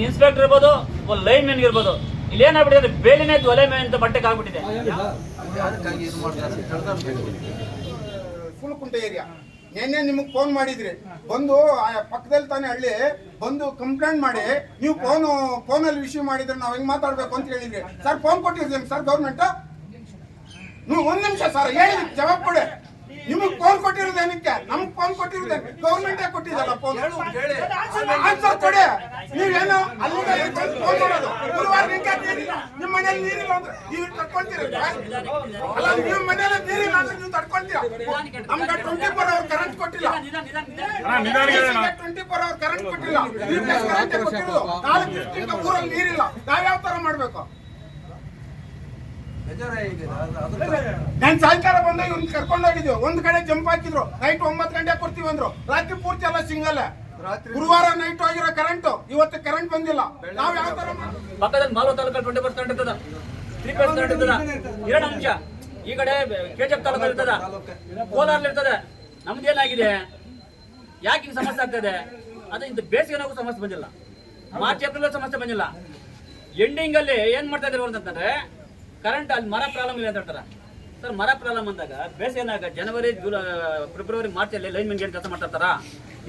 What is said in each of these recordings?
Inspector ಇರ್ಬೋದು ಒಬ್ಬ line man ಇರ್ಬೋದು ಇಲ್ಲಿ ಏನಾಗ್ಬಿಟ್ಟಿದೆ ಬೇಲಿನೇ ಒಲೆ ಮೇಲೆ ಅಂತ ಬಟ್ಟೆ ಆಗ್ಬಿಟ್ಟಿದೆ ಫುಲ್ ಇದು ಮಾಡ್ತಾರೆ ಕಳ್ದವ್ರು ಫುಲ್ಕುಂಟೆ ಏರಿಯಾ ನಿನ್ನೆ ನಿಮಗೆ ಫೋನ್ ಮಾಡಿದ್ರಿ ಬಂದು ಆ ಪಕ್ಕದಲ್ಲಿ ತಾನೇ ಹಳ್ಳಿ ಬಂದು ಕಂಪ್ಲೇಂಟ್ ಮಾಡಿ ನೀವು ಫೋನ್ ಫೋನಲ್ಲಿ ವಿಷಯ ಮಾಡಿದ್ರೆ ನಾವು ಹೆಂಗ್ ಮಾತಾಡ್ಬೇಕು ಅಂತ ಹೇಳಿದ್ರಿ ಸರ್ ಫೋನ್ ಕೊಟ್ಟಿರ್ತೀನಿ ಸರ್ ಗೌರ್ಮೆಂಟ್ ನೀವು ಒಂದ್ ನಿಮಿಷ ಸರ್ ಹೇಳಿ ಜವಾಬ್ ಕೊಡಿ ಫೋನ್ ಕೊಟ್ಟಿರೋದು ನಮ್ಗೆ ಫೋನ್ ಕೊಟ್ಟಿರೋದು ಗೌರ್ಮೆಂಟೇ ಕೊಟ್ಟಿದ್ದಲ್ಲ ಫೋನ್ ಆನ್ಸರ್ ಕೊಡಿ. ನೀವೇನು ಅಲ್ಲಿಂದ ಫೋನ್ ಮಾಡೋದು. ಗುರುವಾರ ನಿಮ್ಮ ಮನೇಲಿ ನೀರಿಲ್ಲ ಅಂದ್ರೆ ನೀವು ತಡ್ಕೊಂತೀರ? ಅಲ್ಲ ನಿಮ್ಮ ಮನೇಲಿ ನೀರಿಲ್ಲ ಅಂದ್ರೆ ನೀವು ತಡ್ಕೊಳ್ತೀರಾ ನಮ್ಗೆ ಟ್ವೆಂಟಿ ಫೋರ್ ಅವರ್ ಕರೆಂಟ್ ಕೊಟ್ಟಿಲ್ಲ ಟ್ವೆಂಟಿ ಫೋರ್ ಅವರ್ ಕರೆಂಟ್ ಕೊಟ್ಟಿಲ್ಲ. ಕರೆಂಟ್ ಕೊಟ್ಟಿರೋದು. ನಾಲ್ಕು ಊರಲ್ಲಿ ನೀರಿಲ್ಲ. ನಾವ್ ಯಾವ ತರ ಮಾಡ್ಬೇಕು ಬೇಜಾರೇ ಈಗ ಅದು- ಅದ್ರ ನಾನ್ ಸಾಯಂಕಾಲ ಬಂದ ಇವ್ನ ಕರ್ಕೊಂಡು ಹೋಗಿದ್ವಿ ಒಂದ್ ಕಡೆ ಜಂಪ್ ಹಾಕಿದ್ರು. ನೈಟ್ ಒಂಬತ್ತು ಗಂಟೆ ಕೊಡ್ತೀವಿ ಅಂದ್ರು. ರಾತ್ರಿ ಪೂರ್ತಿ ಎಲ್ಲ ಸಿಂಗಲ್. ರಾತ್ರಿ ಗುರುವಾರ ನೈಟ್ ಹೋಗಿರೋ ಕರೆಂಟ್ ಇವತ್ತು ಕರೆಂಟ್ ಬಂದಿಲ್ಲ. ನಾವ್ ಯಾವ ತರ? ಪಕ್ಕದಲ್ಲಿ ತಾಲೂಕಲ್ಲಿ ಟ್ವೆಂಟಿ ಪರ್ಸೆಂಟ್ ಇರ್ತದ. ತ್ರೀ ಪರ್ಸೆಂಟ್ ಇರ್ತದ. ಎರಡು ಅಂಶ ಈ ಕಡೆ ಕೆಜೆಪ್ ತಾಲೂಕಲ್ಲಿ ಇರ್ತದ. ಕೋಲಾರಲ್ಲಿ ಇರ್ತದೆ. ನಮ್ದೇನಾಗಿದೆ ಯಾಕೆ ಹಿಂಗ್ ಸಮಸ್ಯೆ ಆಗ್ತದೆ? ಅದು ಬೇಸಿಗೆ ನಾವು ಸಮಸ್ಯೆ ಬಂದಿಲ್ಲ. ಮಾರ್ಚ್ ಏಪ್ರಿಲ್ ಸಮಸ್ಯೆ ಬಂದಿಲ್ಲ. ಎಂಡಿಂಗ್ ಅಲ್ಲಿ ಏನ್ ಮಾಡ್ತಾ ಇದ್ರು ಅಂತಂದ್ರೆ ಕರೆಂಟ್ ಅಲ್ಲಿ ಮರ ಪ್ರಾಬ್ಲಮ್ ಇಲ್ಲ ಅಂತ ಹೇಳ್ತಾರೆ? ಸರ್, ಮರ ಪ್ರಾಬ್ಲಮ್ ಅಂದಾಗ ಬೇಸಿಗೆನಾಗ ಜನವರಿ, ಜುಲೈ, ಫೆಬ್ರವರಿ, ಮಾರ್ಚ್ ಅಲ್ಲಿ ಲೈನ್ ಮೆನ್ಗೆ ಏನು ಕೆಲಸ ಮಾಡ್ತಾರ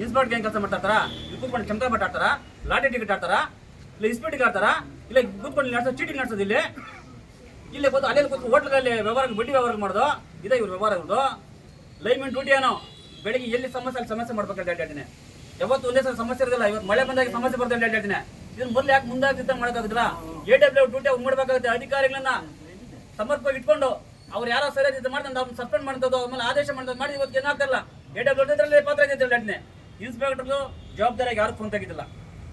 ಇನ್ಸ್ಪೆಕ್ಟರ್ಗೆ ಕೆಲಸ ಮಾಡ್ತಾರ ಕೂತ್ಕೊಂಡು ಚಮಕ ಬಟ್ ಆಡ್ತಾರ ಲಾಟಿ ಟಿಕೆಟ್ ಆಡ್ತಾರ ಇಲ್ಲ ಇನ್ಸ್ಪೆಕ್ಟರ್ ಆಡ್ತಾರ? ಇಲ್ಲ ಕೂತ್ಕೊಂಡು ನಡ್ಸೋ ಚೀಟಿ ನಡ್ಸೋದು ಇಲ್ಲಿ? ಇಲ್ಲಿ ಕೂತು ಅಲ್ಲೇ ಕೂತು ಹೋಟ್ಲಲ್ಲಿ ವ್ಯವಹಾರ ಬಡ್ಡಿ ವ್ಯವಹಾರ ಮಾಡೋದು? ಇದೇ ಇವ್ರ ವ್ಯವಹಾರ ಇವ್ರದ್ದು? ಲೈನ್ಮೆಂಟ್ ಡ್ಯೂಟಿ ಏನೋ? ಬೆಳಿಗ್ಗೆ ಎಲ್ಲಿ ಸಮಸ್ಯೆ ಅಲ್ಲಿ ಸಮಸ್ಯೆ ಮಾಡ್ಬೇಕಂತ ಹೇಳ್ತೀನಿ. ಯಾವತ್ತು ಒಂದೇ ಸಲ ಸಮಸ್ಯೆ ಇರೋದಿಲ್ಲ, ಇವತ್ತು ಮಳೆ ಬಂದಾಗ ಸಮಸ್ಯೆ ಬರ್ತದೆ ಅಂತ ಹೇಳ್ತೀನಿ. ಇದನ್ನ ಮೊದಲು ಯಾಕೆ ಮುಂದಾಗ್ತಿದ್ದ ಮಾಡೋಕ್ಕಾಗುತ್ತಿಲ್ಲ ಎ ಡಬ್ಲ್ಯೂ ಡ್ಯೂಟಿ ಅವ್ರು ಮಾಡ್ಬೇಕಾಗುತ್ತೆ ಅಧಿಕಾರಿಗಳನ್ನ. ಸಮರ್ಪಕ ಇಟ್ಕೊಂಡು ಅವ್ರು ಯಾರೋ ಸರಿಯಾಗಿ ಇದು ಅವ್ರನ್ನ ಸಸ್ಪೆಂಡ್ ಮಾಡ್ತದೋ, ಆಮೇಲೆ ಆದೇಶ ಮಾಡ್ತದ ಮಾಡಿ, ಇವತ್ತು ಏನಾಗ್ತಾರಲ್ಲ ಎ ಡಬ್ಲ್ಯೂ ಪಾತ್ರ ಅಂತ ಹೇಳ್ತೀನಿ ಇನ್ಸ್ಪೆಕ್ಟರ್ದು ಜವಾಬ್ದಾರಿಯಾಗಿ ಯಾರು ಫೋನ್ ತೆಗಿದಿಲ್ಲ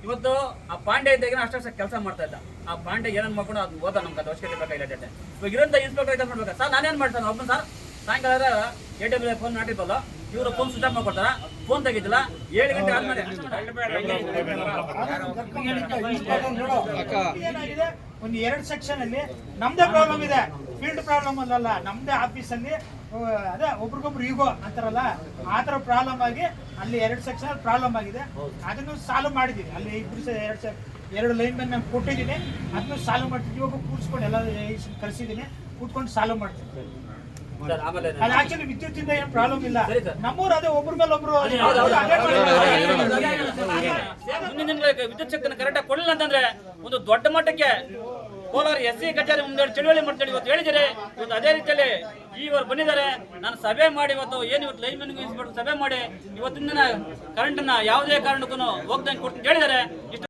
ಇವತ್ತು ಆ ಪಾಂಡೆ ಇದ್ದಾಗ ಅಷ್ಟೇ ಕೆಲಸ ಮಾಡ್ತಾ ಇದ್ದ. ಆ ಪಾಂಡೆ ಏನನ್ ಮಾಡ್ಕೊಂಡು ಅದು ಓದ ನಮ್ಗೆ ಅದು ಅವಶ್ಯಕತೆ ಬೇಕಾಗಿಲ್ಲ ಇವಾಗ ಇರೋಂಥ ಇನ್ಸ್ಪೆಕ್ಟರ್ ಕೆಲಸ ಮಾಡ್ಬೇಕು ಸರ್, ನಾನೇನ್ ಮಾಡ್ತಾನೆ ಒಬ್ಬನು ಸರ್, ಸಾಯಂಕಾಲ ಎ ಡಬ್ಲ್ಯೂ ಫೋನ್ ನಾಟಿದ್ವಲ್ಲ ಇವರು ಫೋನ್ ಸ್ವಿಚ್ ಆಫ್ ಮಾಡ್ಕೊಡ್ತಾರ? ಫೋನ್ ತೆಗಿದಿಲ್ಲ ಏಳು ಗಂಟೆ ಆದ್ಮೇಲೆ. ಒಂದು ಎರಡು ಸೆಕ್ಷನ್ ಅಲ್ಲಿ ನಮ್ದೇ ಪ್ರಾಬ್ಲಮ್ ಇದೆ. ಫೀಲ್ಡ್ ಪ್ರಾಬ್ಲಮ್ ಅಲ್ಲಲ್ಲ, ನಮ್ದೇ ಆಫೀಸ್ ಅಲ್ಲಿ ಅದೇ ಒಬ್ರಿಗೊಬ್ರು ಈಗೋ ಅಂತಾರಲ್ಲ, ಆ ತರ ಪ್ರಾಬ್ಲಮ್ ಆಗಿ ಅಲ್ಲಿ ಎರಡು ಸೆಕ್ಷನ್ ಪ್ರಾಬ್ಲಮ್ ಆಗಿದೆ. ಅದನ್ನು ಸಾಲ್ವ್ ಮಾಡಿದೀವಿ. ಅಲ್ಲಿ ಇಬ್ರು ಎರಡು ಎರಡು ಲೈನ್ ಮೇಲೆ ನಾನು ಕೊಟ್ಟಿದ್ದೀನಿ. ಅದನ್ನು ಸಾಲ್ವ್ ಮಾಡ್ತಿದ್ವಿ. ಇವಾಗ ಕೂರಿಸ್ಕೊಂಡು ಎಲ್ಲ ಕರೆಸಿದ್ದೀನಿ. ಕೂತ್ಕೊಂಡು ಸಾಲ್ವ್ ಮಾಡ್ತೀನಿ ಅದು ಆಕ್ಚುಲಿ ವಿದ್ಯುತ್ ಇಂದ ಏನು ಪ್ರಾಬ್ಲಮ್ ಇಲ್ಲ. ನಮ್ಮೂರು ಅದೇ ಒಬ್ರ ಮೇಲೆ ಒಬ್ರು ವಿದ್ಯುತ್ ಶಕ್ತಿನ ಕರೆಕ್ಟಾಗಿ ಕೊಡಲಿಲ್ಲ ಅಂತಂದ್ರೆ ಒಂದು ದೊಡ್ಡ ಮಟ್ಟಕ್ಕೆ ಕೋಲಾರ ಎಸ್ ಸಿ ಕಚೇರಿ ಮುಂದೆ ಚಳುವಳಿ ಮಾಡ್ತಾರೆ ಇವತ್ತು ಹೇಳಿದರೆ ಇವತ್ತು ಅದೇ ರೀತಿಯಲ್ಲಿ ಇವರು ಬಂದಿದ್ದಾರೆ. ನಾನು ಸಭೆ ಮಾಡಿ ಇವತ್ತು ಏನು ಇವತ್ತು ಲೈನ್ ಮೆನ್ಗೂ ಇನ್ಸ್ಪೆಕ್ಟರ್ ಸಭೆ ಮಾಡಿ ಇವತ್ತಿನ ಕರೆಂಟ್ನ ಯಾವುದೇ ಕಾರಣಕ್ಕೂ ಹೋಗ್ದಂಗೆ ಕೊಡ್ತೀನಿ ಹೇಳಿದರೆ ಹೇಳಿದ್ದಾರೆ. ಇಷ್ಟು